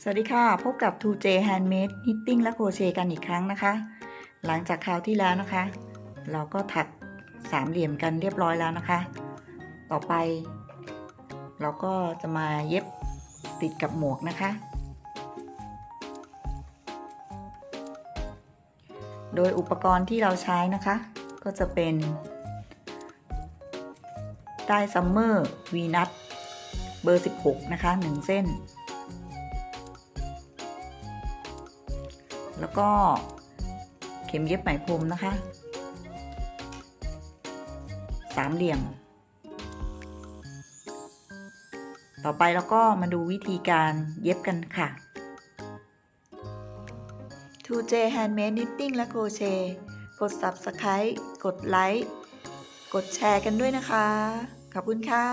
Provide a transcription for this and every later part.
สวัสดีค่ะ พบกับ 2J Handmade Knitting และโครเชต์กันอีกครั้งนะคะ หลังจากคราวที่แล้วนะคะ เราก็ถักสามเหลี่ยมกันเรียบร้อยแล้วนะคะ ต่อไป เราก็จะมาเย็บติดกับหมวกนะคะ โดยอุปกรณ์ที่เราใช้นะคะ ก็จะเป็นได้ซัมเมอร์วีนัทเบอร์ 16 นะคะ 1 เส้น แล้วก็เข็มเย็บไหมพรมนะคะ สามเหลี่ยม ต่อไปเราก็มาดูวิธีการเย็บกันค่ะ 2J Handmade Knitting และ Crochet กด Subscribe กดไลค์ กดแชร์กันด้วยนะคะ ขอบคุณค่ะ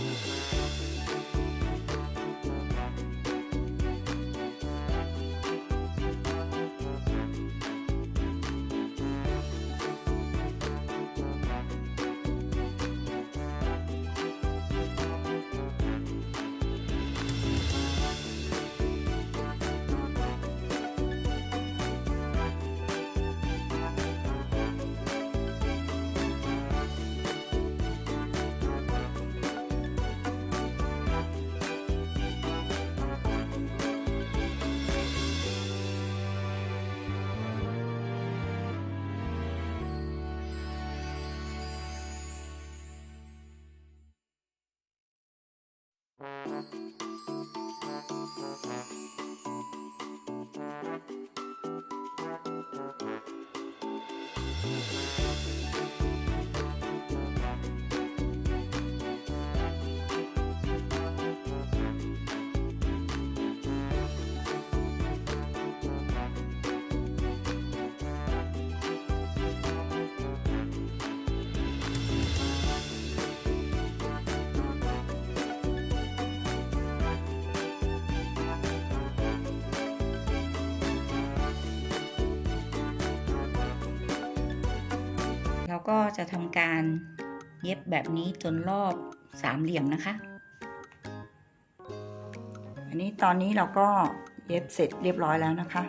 เรา ก็จะทำการเย็บแบบนี้จนรอบสามเหลี่ยมนะคะ อันนี้ตอนนี้เราก็เย็บเสร็จเรียบร้อยแล้วนะคะ